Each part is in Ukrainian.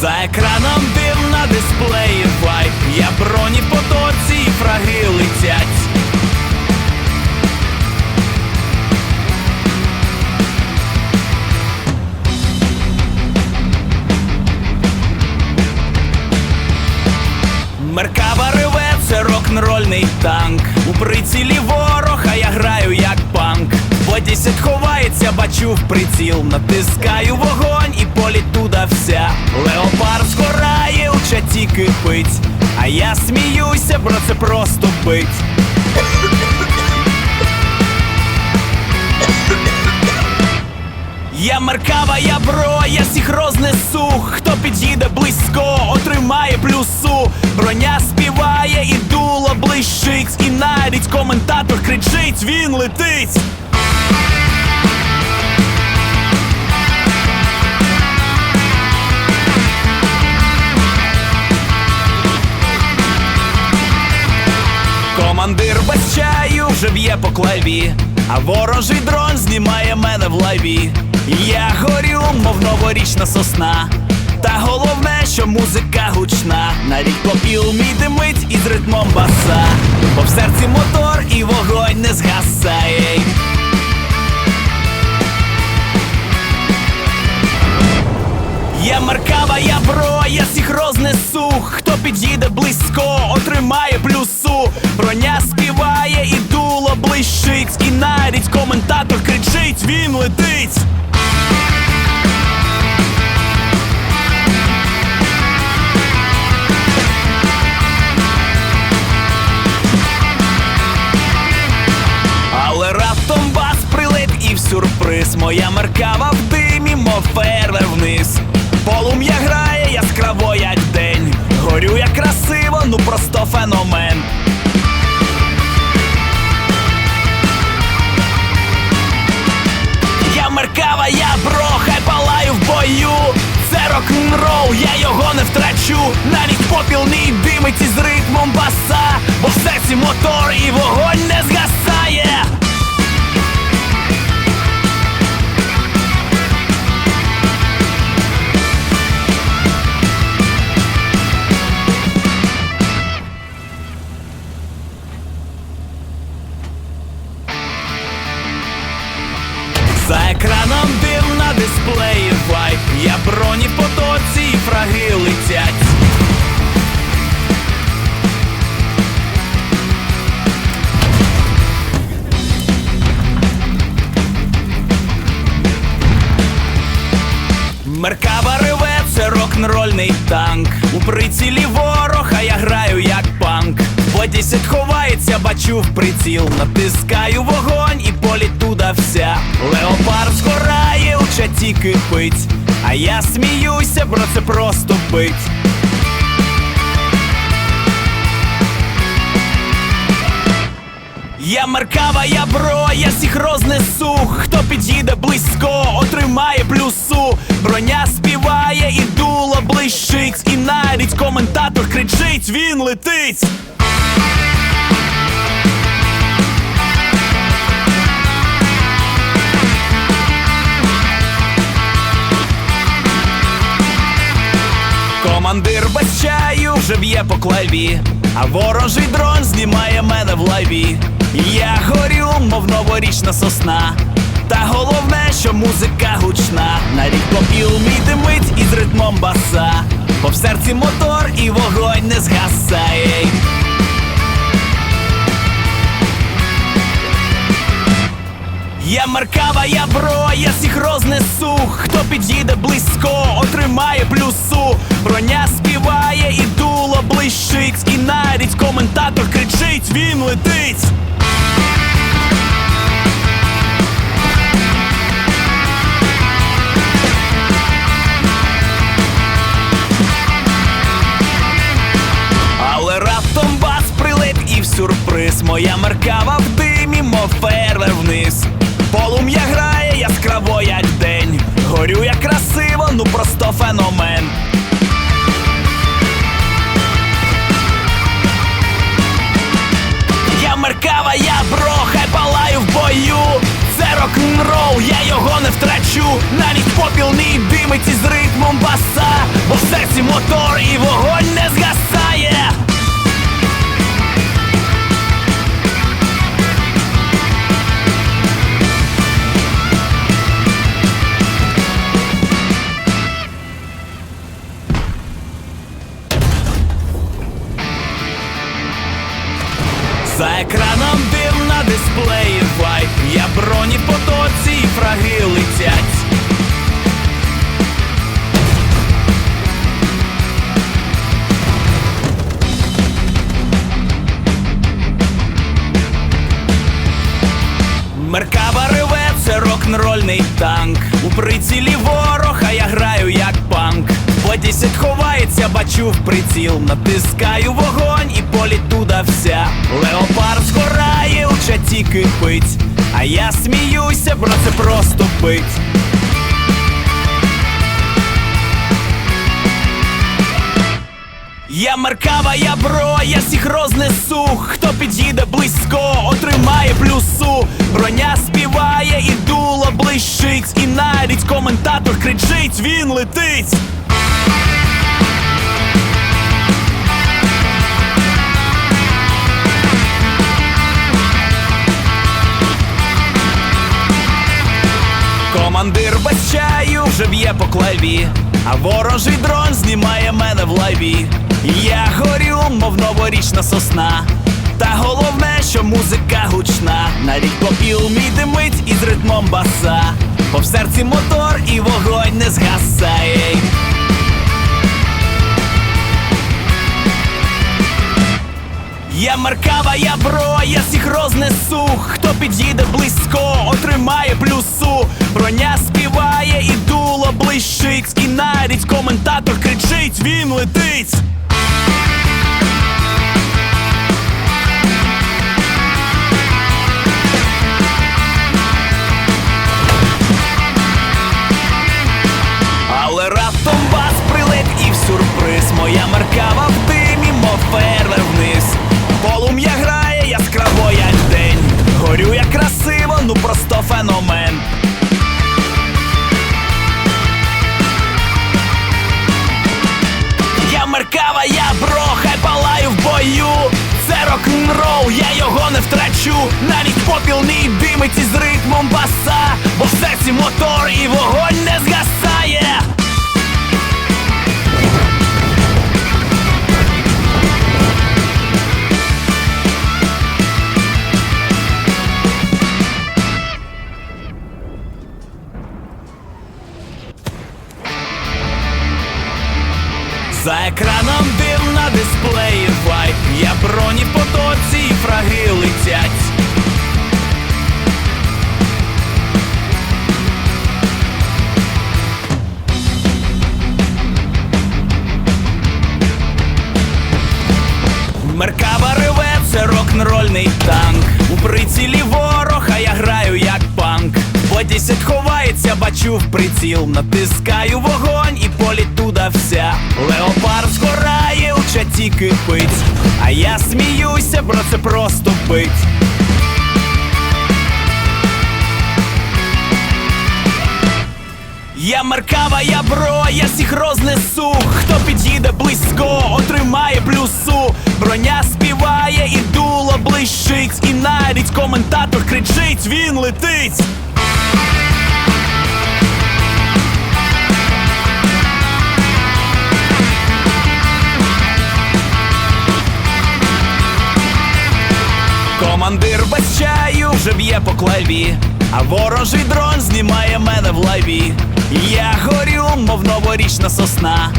За екраном дим на дисплеї вайп Я броні потоці і фраги летять Меркава реве, це рок-н-рольний танк. У прицілі ворог, а я граю як панк. Бодісять ховається, бачу в приціл. Натискаю вогонь вся. Леопард згорає, у чаті кипить. А я сміюся, бро це просто бить. Я меркава, я бро, я всіх рознесу. Хто під'їде близько, отримає плюсу. Броня співає і дуло блищить. І навіть коментатор кричить, він летить. Командир без чаю вже б'є по клаві, а ворожий дрон знімає мене в лайві. Я горю, мов новорічна сосна. Та головне, що музика гучна. Навіть попіл мій димить із ритмом баса. Бо в серці мотор і вогонь не згасає. Я маркава, я бро, я всіх рознесу. Хто під'їде близько, отримає плюсу. Броня співає і дуло блищить. І навіть коментатор кричить, він летить. Але раптом бас прилет і в сюрприз. Моя меркава просто феномен. Я меркава, я бро, хай палаю в бою. Це рок-н-рол, я його не втрачу. Навіть попіл не димить із ритмом баса. Бо в серці мотор і вогонь не згасає. За екраном дим на дисплеї вайп Я броні потоці і фраги летять Меркава реве, це рок-н-рольний танк. У прицілі ворог, а я граю як панк. Бодісять ховається, бачу в приціл. Натискаю вогонь і політ туда вся. Леопард згорає, у чаті кипить. А я сміюся, бро це просто бить. Я меркава, я бро, я всіх рознесу. Хто під'їде близько, отримає плюсу. Броня співає і дуло блищить. І навіть коментатор кричить, він летить. Командир без чаю вже б'є по клаві, а ворожий дрон знімає мене в лайві. Я горю, мов новорічна сосна. Та головне, що музика гучна. Навіть попіл мій димить із ритмом баса. Бо в серці мотор і вогонь не згасає. Я меркава, я бро, я всіх рознесу. Хто під'їде близько, отримає плюсу. Броня співає і дуло блищить. І навіть коментатор кричить, він летить. Моя меркава в димі, мов фейервер вниз. Полум'я грає яскраво, як день. Горю я красиво, ну просто феномен. Я меркава, я бро, хай палаю в бою. Це рок-н-рол, я його не втрачу. Навіть попіл мій димить із ритмом баса, бо в серці мотор і вогонь За екраном дим на дисплеї вайп Я броні потоці і фраги летять Меркава реве, це рок-н-рольний танк. У прицілі ворог, а я граю. По десять ховається, бачу в приціл. Натискаю вогонь і політ туда вся. Леопард згорає, у чаті кипить. А я сміюся, бро, це просто бить. Я меркава, я бро, я всіх рознесу. Хто під'їде близько, отримає плюсу. Броня співає і дуло блищить. І навіть коментатор кричить, він летить. Командир без чаю вже б'є по клаві, а ворожий дрон знімає мене в лаві. Я горю, мов новорічна сосна. Та головне, що музика гучна. Навіть попіл мій димить із ритмом баса. Бо в серці мотор і вогонь не згасає. Я меркава, я бро, я всіх рознесу. Хто під'їде близько, отримає плюсу. Броня співає і дуло блищить. І навіть коментатор кричить, він летить. Феномен. Я меркава, я бро, хай палаю в бою. Це рок-н-рол, я його не втрачу. Навіть попіл не димить із ритмом баса Бо в серці мотор і вогонь не згасає екраном дим на дисплеї вайп Я броні потоці і фраги летять Меркава реве, це рок-н-рольний танк. У прицілі ворог, а я граю як панк. По десять ховається, бачу в приціл. Натискаю вогонь і політ туда вся. Леопард кипить. А я сміюся, бро, це просто бить. Я меркава, я бро, я всіх рознесу. Хто під'їде близько, отримає плюсу. Броня співає і дуло блищить. І навіть коментатор кричить, він летить. По клаві, а ворожий дрон знімає мене в лайві. Я горю, мов новорічна сосна.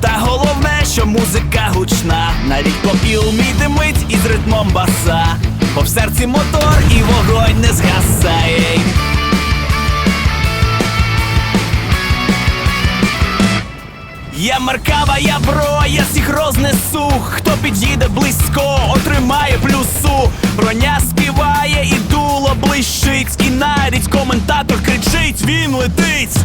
Та головне, що музика гучна. Навіть попіл мій димить із ритмом баса. В серці мотор і вогонь не згасає. Я меркава, я бро, я всіх рознесу. Хто під'їде близько, отримає плюсу. Броня співає, і дуло блищить, і навіть коментатор кричить, він летить.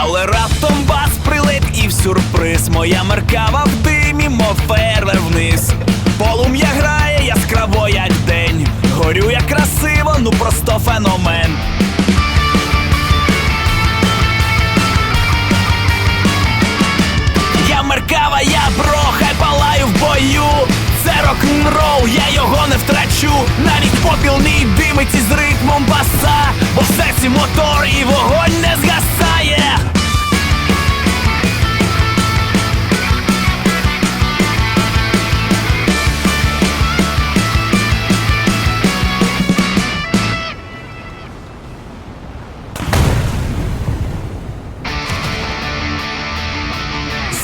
Але раптом прилип і в сюрприз моя меркава в димі, мов фервер вниз. Полум'я грає яскраво, як день. Горю як красиво, ну просто феномен. Рок-н-рол, я його не втрачу. Навіть попіл мій димить із ритмом баса, бо в серці мотор і вогонь не згасає.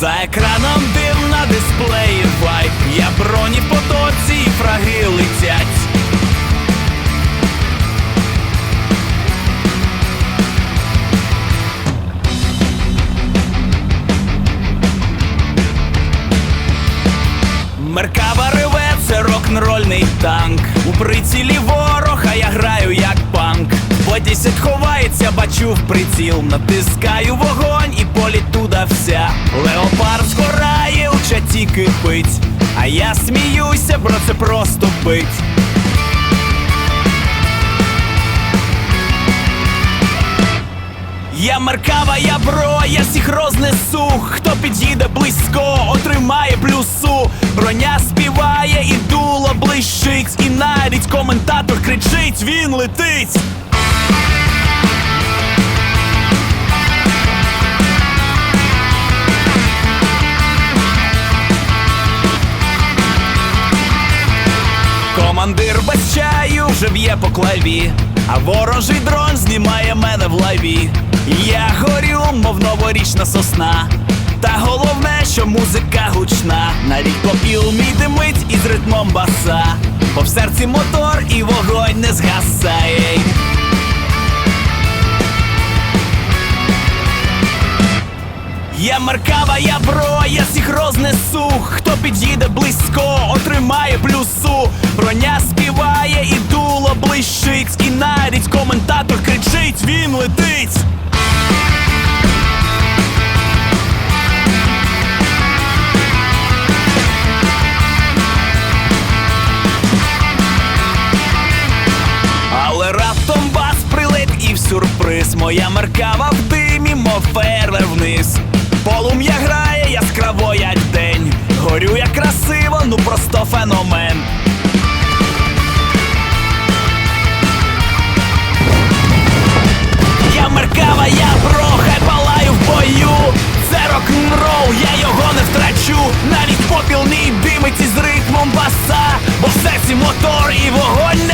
За екраном дим на дисплеї десять ховається, бачу в приціл. Натискаю вогонь і полі туда вся. Леопард згорає, у чаті кипить. А я сміюся, бро, це просто бить. Я меркава, я бро, я всіх рознесу. Хто підійде близько, отримає плюсу. Броня співає і дуло блищить. І навіть коментатор кричить, він летить. Вже б'є по клаві, а ворожий дрон знімає мене в лайві. Я горю, мов новорічна сосна. Та головне, що музика гучна. Навіть попіл мій димить із ритмом баса. Бо в серці мотор і вогонь не згасає. Я меркава, я бро, я всіх рознесу. Хто підійде близько, отримає плюсу. Броня співає і дуло блищить. І навіть коментатор кричить, він летить. Але раптом бас прилет і в сюрприз. Моя меркава просто феномен. Я меркава, я прохай палаю в бою. Це рок-н-рол, я його не втрачу. Навіть попіл мій димить із ритмом баса, бо в серці мотор і вогонь